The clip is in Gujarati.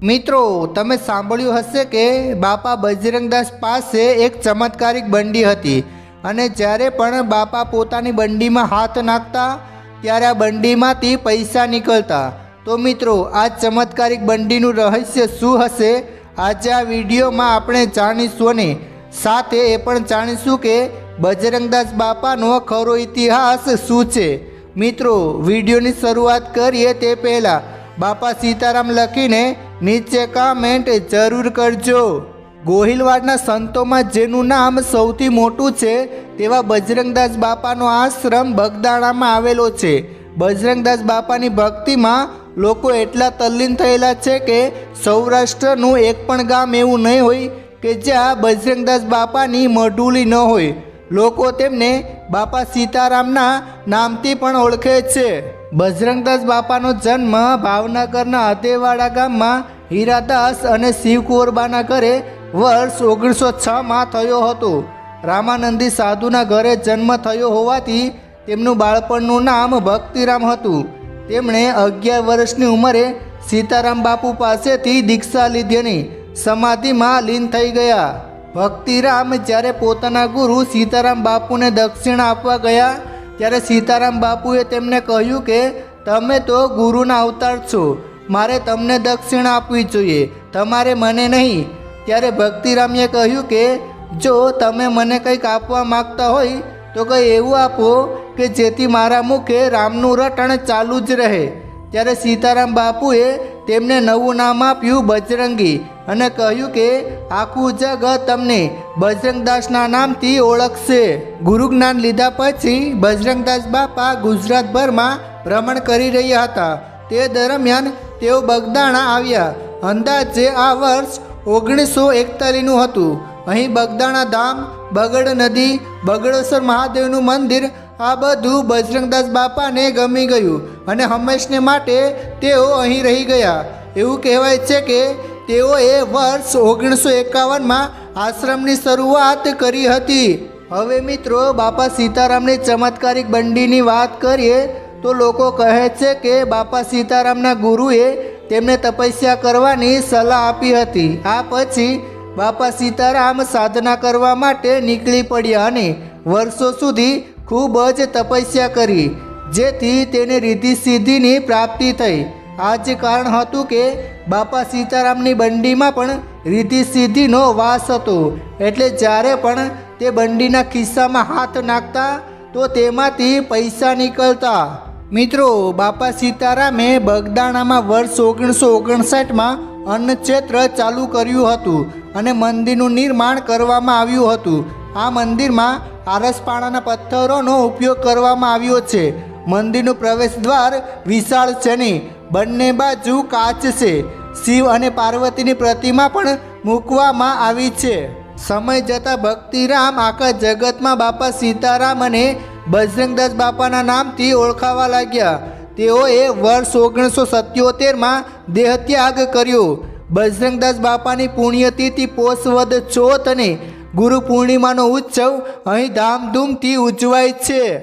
મિત્રો, તમે સાંભળ્યું હશે કે બાપા બજરંગદાસ પાસે એક ચમત્કારિક બંડી હતી અને જ્યારે પણ બાપા પોતાની બંડીમાં હાથ નાખતા, ત્યારે આ બંડીમાંથી પૈસા નીકળતા. તો મિત્રો, આ ચમત્કારિક બંડીનું રહસ્ય શું હશે? આજે આ વિડીયોમાં આપણે જાણીશું અને સાથે એ પણ જાણીશું કે બજરંગદાસ બાપાનો ખરો ઇતિહાસ શું છે. મિત્રો, વિડીયોની શરૂઆત કરીએ તે પહેલાં બાપા સીતારામ લખીને નીચે કામેન્ટ જરૂર કરજો. ગોહિલવાડના સંતોમાં જેનું નામ સૌથી મોટું છે, તેવા બજરંગદાસ બાપાનો આશ્રમ બગદાણામાં આવેલો છે. બજરંગદાસ બાપાની ભક્તિમાં લોકો એટલા તલ્લીન થયેલા છે કે સૌરાષ્ટ્રનું એક પણ ગામ એવું નહીં હોય કે જ્યાં બજરંગદાસ બાપાની મઢુલી ન હોય. લોકો તેમને બાપા સીતારામના નામથી પણ ઓળખે છે. બજરંગદાસ બાપાનો જન્મ ભાવનગરના અદેવાડા ગામમાં હીરાદાસ અને શિવકુંવરબાના ઘરે વર્ષ ઓગણીસો છમાં થયો હતો. રામાનંદી સાધુના ઘરે જન્મ થયો હોવાથી તેમનું બાળપણનું નામ ભક્તિરામ હતું. તેમણે અગિયાર વર્ષની ઉંમરે સીતારામ બાપુ પાસેથી દીક્ષા લીધેની સમાધિમાં લીન થઈ ગયા. ભક્તિરામ જ્યારે પોતાના ગુરુ સીતારામ બાપુને દક્ષિણા આપવા ગયા ત્યારે સીતારામ બાપુએ તેમને કહ્યું કે, તમે તો ગુરુના અવતાર છો. મારે તમને દક્ષિણા આપવી જોઈએ. તમારે મને નહીં. ત્યારે ભક્તિરામીએ કહ્યું કે, જો તમે મને કંઈક આપવા માગતા હોય, તો કંઈ એવું આપો કે જેથી મારા મુખે રામનું રટણ ચાલુ જ રહે. ત્યારે સીતારામ બાપુએ તેમને નવું નામ આપ્યું બજરંગી અને કહ્યું કે, આખું જગત તમને બજરંગદાસના નામથી ઓળખશે. ગુરુ જ્ઞાન લીધા પછી બજરંગદાસ બાપા ગુજરાતભરમાં ભ્રમણ કરી રહ્યા હતા. તે દરમિયાન તેઓ બગદાણા આવ્યા. અંદાજે આ વર્ષ ઓગણીસો એકતાલીસનું હતું. અહીં બગદાણા ધામ, બગડ નદી, બગડેશ્વર મહાદેવનું મંદિર આ બધું બજરંગદાસ બાપાને ગમી ગયું અને હંમેશને માટે તેઓ અહીં રહી ગયા. એવું કહેવાય છે કે તેઓએ વર્ષ ઓગણીસો એકાવનમાં આશ્રમની શરૂઆત કરી હતી. હવે મિત્રો, બાપા સીતારામની ચમત્કારિક બંડીની વાત કરીએ તો લોકો કહે છે કે બાપા સીતારામના ગુરુએ તેમને તપસ્યા કરવાની સલાહ આપી હતી. આ પછી બાપા સીતારામ સાધના કરવા માટે નીકળી પડ્યા અને વર્ષો સુધી ખૂબ જ તપસ્યા કરી, જેથી તેને રીધિ સિદ્ધિની પ્રાપ્તિ થઈ. આ જ કારણ હતું કે બાપા સીતારામની બંડીમાં પણ રીધિ સિદ્ધિનો વાસ હતો. એટલે જ્યારે પણ તે બંડીના ખિસ્સામાં હાથ નાખતા, તો તેમાંથી પૈસા નીકળતા. મિત્રો, બાપા સીતારામે બગદાણામાં વર્ષ ઓગણીસો ઓગણસાઠમાં અન્નક્ષેત્ર ચાલુ કર્યું હતું અને મંદિરનું નિર્માણ કરવામાં આવ્યું હતું. આ મંદિરમાં આરસપાણાના પથ્થરોનો ઉપયોગ કરવામાં આવ્યો છે. મંદિરનું પ્રવેશ દ્વાર વિશાળ છે ને બંને બાજુ કાચ છે. શિવ અને પાર્વતીની પ્રતિમા પણ મૂકવામાં આવી છે. સમય જતાં ભક્તિરામ આખા જગતમાં બાપા સીતારામ અને બજરંગદાસ બાપાના નામથી ઓળખાવા લાગ્યા. તેઓએ વર્ષ ઓગણીસો સત્યોતેરમાં દેહત્યાગ કર્યો. બજરંગદાસ બાપાની પુણ્યતિથિ પોષવદ ચોથ અને ગુરુ પૂર્ણિમાનો ઉત્સવ અહીં ધામધૂમથી ઉજવાય છે.